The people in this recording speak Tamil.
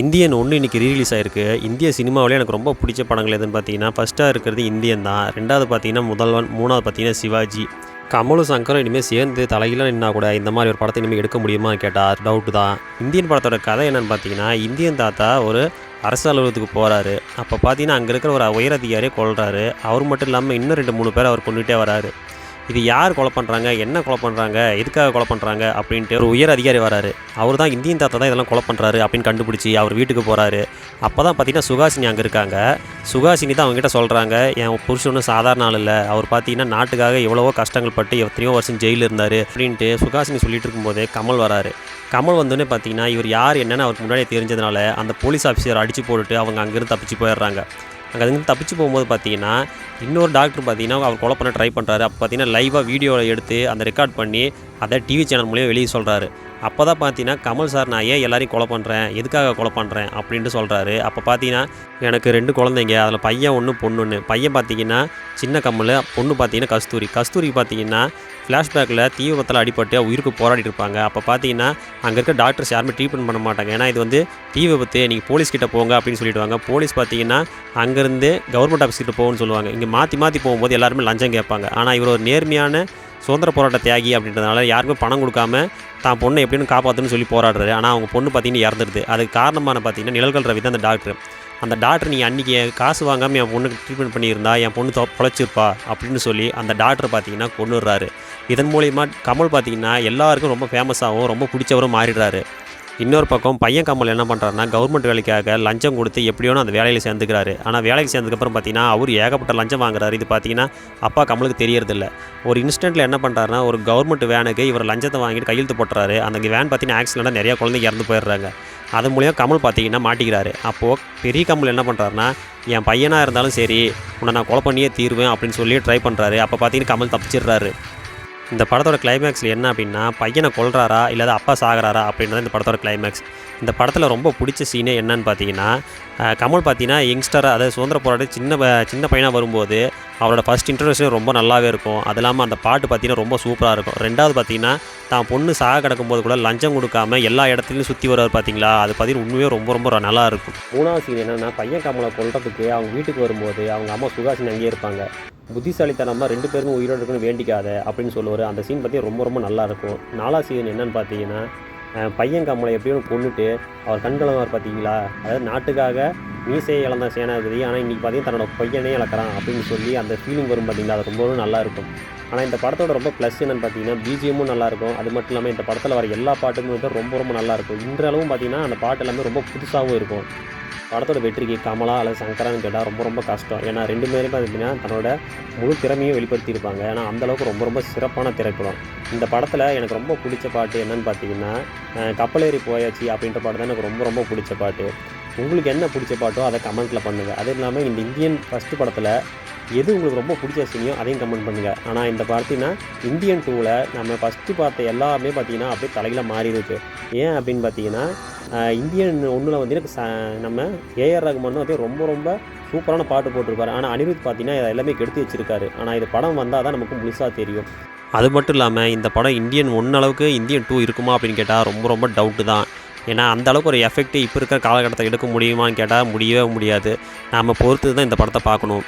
இந்தியன் ஒன்று இன்றைக்கி ரீரிலீஸ் ஆயிருக்கு. இந்திய சினிமாவிலே எனக்கு ரொம்ப பிடிச்ச படங்கள் எதுன்னு பார்த்தீங்கன்னா ஃபஸ்ட்டாக இருக்கிறது இந்தியன் தான். ரெண்டாவது பார்த்தீங்கன்னா முதல்வன் மூணாவது பார்த்தீங்கன்னா சிவாஜி. கமலும் சங்கரும் இனிமேல் சேர்ந்து தலையில நின்னா கூட இந்த மாதிரி ஒரு படத்தை இனிமேல் எடுக்க முடியுமா கேட்டால் டவுட்டு தான். இந்தியன் படத்தோட கதை என்னென்னு பார்த்தீங்கன்னா இந்தியன் தாத்தா ஒரு அரசு அலுவலகத்துக்கு போகிறாரு அப்போ பார்த்தீங்கன்னா அங்கே இருக்கிற ஒரு உயர் அதிகாரியை அவர் மட்டும் இல்லாமல் இன்னும் ரெண்டு மூணு பேர் அவர் கொண்டுகிட்டே வராரு. இது யார் கொலை பண்ணுறாங்க என்ன கொலை பண்ணுறாங்க எதுக்காக கொலை பண்ணுறாங்க அப்படின்ட்டு ஒரு உயர் அதிகாரி வராரு. அவர் தான் இந்தியன் தாத்தா தான் இதெல்லாம் கொலை பண்ணுறாரு அப்படின்னு கண்டுபிடிச்சி அவர் வீட்டுக்கு போகிறாரு அப்போ தான் பார்த்தீங்கன்னா சுகாசினி அங்கே இருக்காங்க. சுகாசினி தான் அவங்ககிட்ட சொல்கிறாங்க என் புருஷனும் சாதாரண ஆள் இல்லை. அவர் பார்த்தீங்கன்னா நாட்டுக்காக எவ்வளவோ கஷ்டங்கள் பட்டு எத்தனையோ வருஷம் ஜெயிலில் இருந்தார் அப்படின்ட்டு சுகாசினி சொல்லிட்டு இருக்கும்போதே கமல் வராரு. கமல் வந்தோடனே பார்த்தீங்கன்னா இவர் யார் என்னென்னு அவருக்கு முன்னாடியே தெரிஞ்சதுனால அந்த போலீஸ் ஆஃபீஸர் அடித்து போட்டுட்டு அவங்க அங்கேருந்து தப்பிச்சு போயிடுறாங்க. அங்கே இருந்து தப்பிச்சு போகும்போது பார்த்தீங்கன்னா இன்னொரு டாக்டர் பார்த்தீங்கன்னா அவர் கொலை பண்ண ட்ரை பண்ணுறாரு அப்போ பார்த்தீங்கன்னா லைவாக வீடியோவில் எடுத்து அந்த ரெக்கார்ட் பண்ணி அதை டிவி சேனல் மூலியம் வெளியே சொல்கிறாரு அப்போ தான் பார்த்தீங்கன்னா கமல் சார் நான் ஏன் எல்லாரையும் கொலை பண்ணுறேன் எதுக்காக கொலை பண்ணுறேன் அப்படின்ட்டு சொல்கிறாரு அப்போ பார்த்தீங்கன்னா எனக்கு ரெண்டு குழந்தைங்க அதில் பையன் ஒன்று பொண்ணு ஒன்று பையன் பார்த்தீங்கன்னா சின்ன கம்மல் பொண்ணு பார்த்தீங்கன்னா கஸ்தூரி. கஸ்தூரி பார்த்தீங்கன்னா ஃப்ளாஷ்பேக்கில் தீ விபத்தில் அடிபட்டு உயிருக்கு போராடிட்டு இருப்பாங்க. அப்போ பார்த்தீங்கன்னா அங்கே இருக்க டாக்டர்ஸ் யாருமே ட்ரீட்மெண்ட் பண்ண மாட்டாங்க. ஏன்னா இது வந்து தீ விபத்து நீங்கள் போலீஸ்கிட்ட போங்க அப்படின்னு சொல்லிடுவாங்க. போலீஸ் பார்த்தீங்கன்னா அங்கேருந்து கவர்மெண்ட் ஆஃபீஸ் கிட்ட போகணும்னு சொல்லுவாங்க. இங்கே மாற்றி மாற்றி போகும்போது எல்லாருமே லஞ்சம் கேட்பாங்க. ஆனால் இவர் ஒரு நேர்மையான சுதந்திர போராட்ட தியாகி அப்படின்றதுனால யாருக்கும் பணம் கொடுக்காம தான் பொண்ணை எப்படின்னு காப்பாற்றுன்னு சொல்லி போராடுறாரு. ஆனால் அவங்க பொண்ணு பார்த்தீங்கன்னா இறந்துடுது. அதுக்கு காரணமான பார்த்தீங்கன்னா நிழல்கள் ரவி தான் அந்த டாக்டர். அந்த டாக்டர் நீ அன்றைக்கி காசு வாங்காமல் என் பொண்ணுக்கு ட்ரீட்மெண்ட் பண்ணியிருந்தா என் பொண்ணு தொ- பொழைச்சிருப்பா அப்படின்னு சொல்லி அந்த டாக்டர் பார்த்தீங்கன்னா கொண்டுடுறாரு இதன் மூலிமா கமல் பார்த்தீங்கன்னா எல்லாருக்கும் ரொம்ப ஃபேமஸாகவும் ரொம்ப பிடிச்சவரும் மாறிடுறாரு. இன்னொரு பக்கம் பையன் கமல் என்ன பண்ணுறாருன்னா கவர்மெண்ட் வேலைக்காக லஞ்சம் கொடுத்து எப்படியோனு அந்த வேலையில் சேர்ந்துக்கிறாரு. ஆனால் வேலைக்கு சேர்ந்ததுக்கப்புறம் பார்த்தீங்கன்னா அவர் ஏகப்பட்ட லஞ்சம் வாங்குறாரு. இது பார்த்தீங்கன்னா அப்பா கமலுக்கு தெரியறதில்ல. ஒரு இன்ஸ்டண்ட்டில் என்ன பண்ணுறாருன்னா ஒரு கவர்மெண்ட் வேனுக்கு இவர் லஞ்சத்தை வாங்கிட்டு கையெழுத்து போட்டுறாரு. அந்த வேன் பார்த்தீங்கன்னா ஆக்சிடெண்ட்டாக நிறையா குழந்தைங்க இறந்து போயிடுறாங்க. அது மூலியம் கமல் பார்த்தீங்கன்னா மாட்டிக்கிறாரு. அப்போது பெரிய கமல் என்ன பண்ணுறாருனா என் பையனாக இருந்தாலும் சரி உன்னை நான் கொலை பண்ணியே தீர்வேன் அப்படின்னு சொல்லி ட்ரை பண்ணுறாரு அப்போ பார்த்தீங்கன்னா கமல் தப்பிச்சிடுறாரு. இந்த படத்தோட கிளைமேக்ஸில் என்ன அப்படின்னா பையனை கொள்றாரா இல்லாத அப்பா சாகிறாரா அப்படின்றது இந்த படத்தோட கிளைமேக்ஸ் இந்த படத்தில் ரொம்ப பிடிச்ச சீனே என்னன்னு பார்த்தீங்கன்னா கமல் பார்த்தீங்கன்னா யங்ஸ்டராக அதாவது சுதந்திர போராட்ட சின்ன ப- சின்ன பையனாக வரும்போது அவரோட ஃபஸ்ட் இன்ட்ரடக்ஷன் ரொம்ப நல்லாவே இருக்கும். அது இல்லாமல் அந்த பாட்டு பார்த்தீங்கன்னா ரொம்ப சூப்பராக இருக்கும். ரெண்டாவது பார்த்தீங்கன்னா தான் பொண்ணு சாக கிடக்கும்போது கூட லஞ்சம் கொடுக்காம எல்லா இடத்துலையும் சுற்றி வருவார் பார்த்தீங்களா அது பார்த்தீங்கன்னா உண்மையே ரொம்ப ரொம்ப நல்லா இருக்கும். மூணாவது சீன் என்னென்னா பையன் கமலை கொள்றதுக்கு அவங்க வீட்டுக்கு வரும்போது அவங்க அம்மா சுகாசினி அங்கேயே இருப்பாங்க. புத்திசாலித்தனமாக ரெண்டு பேருமே உயிரோடு இருக்குன்னு வேண்டிக்காத அப்படின்னு சொல்லுவார். அந்த சீன் பற்றி ரொம்ப ரொம்ப நல்லா இருக்கும். சீன் என்னன்னு பார்த்தீங்கன்னா பையன் கம்மலை எப்படியும் கொண்டுட்டு அவர் கண்கலவார் பார்த்தீங்களா? அதாவது நாட்டுக்காக மீசையை இழந்த சேனாதிபதி ஆனால் இன்றைக்கி பார்த்தீங்கன்னா தன்னோட பையனே இழக்கிறான் அப்படின்னு சொல்லி அந்த ஃபீலிங் வரும் பார்த்தீங்களா? அது ரொம்பவும் நல்லா இருக்கும். ஆனால் இந்த படத்தோட ரொம்ப ப்ளஸ் என்னென்னு பார்த்தீங்கன்னா பிஜிஎமும் நல்லாயிருக்கும் அது மட்டும் இல்லாமல் இந்த படத்தில் வர எல்லா பாட்டுமே வந்து ரொம்ப ரொம்ப நல்லாயிருக்கும் இன்றளவும் பார்த்தீங்கன்னா அந்த பாட்டு எல்லாமே ரொம்ப புதுசாகவும் இருக்கும். படத்தோட வெற்றிக்கு கமலா அல்லது சங்கரான்னு கேட்டால் ரொம்ப ரொம்ப கஷ்டம். ஏன்னா ரெண்டு பேருமே பார்த்தீங்கன்னா தன்னோட முழு திறமையும் வெளிப்படுத்தியிருப்பாங்க. ஏன்னா அந்தளவுக்கு ரொம்ப ரொம்ப சிறப்பான திரைப்படம். இந்த படத்தில் எனக்கு ரொம்ப பிடிச்ச பாட்டு என்னன்னு பார்த்தீங்கன்னா கப்பலேறி போயாச்சு அப்படின்ற பாட்டு தான் எனக்கு ரொம்ப ரொம்ப பிடிச்ச பாட்டு. உங்களுக்கு என்ன பிடிச்ச பாட்டோ அதை கமெண்ட்டில் பண்ணுங்கள் அது இல்லாமல் இந்த இந்தியன் ஃபஸ்ட்டு படத்தில் எது உங்களுக்கு ரொம்ப பிடிச்ச சீனியோ அதையும் கமெண்ட் பண்ணுங்கள் ஆனால் இந்த பார்த்தீங்கன்னா இந்தியன் டூவில் நம்ம ஃபஸ்ட்டு பார்த்த எல்லாமே பார்த்தீங்கன்னா அப்படியே தலையில் மாறி இருக்குது ஏன் அப்படின்னு பார்த்தீங்கன்னா இந்தியன் ஒன்றில் வந்து ச நம்ம ஏஆர் ரகுமான் வந்து ரொம்ப ரொம்ப சூப்பரான பாட்டு போட்டிருப்பாரு. ஆனால் அனிருத் பார்த்தீங்கன்னா இதை எல்லாமே கெடுத்து வச்சிருக்காரு. ஆனால் இது படம் வந்தால் தான் நமக்கு முழுசாக தெரியும். அது மட்டும் இல்லாமல் இந்த படம் இந்தியன் ஒன் அளவுக்கு இந்தியன் டூ இருக்குமா அப்படின்னு கேட்டால் ரொம்ப ரொம்ப டவுட்டு தான். ஏன்னா அந்த அளவுக்கு ஒரு எஃபெக்ட் இப்போ இருக்கிற காலகட்டத்தை எடுக்க முடியுமான்னு கேட்டால் முடியவே முடியாது. நாம் பொறுத்து தான் இந்த படத்தை பார்க்கணும்.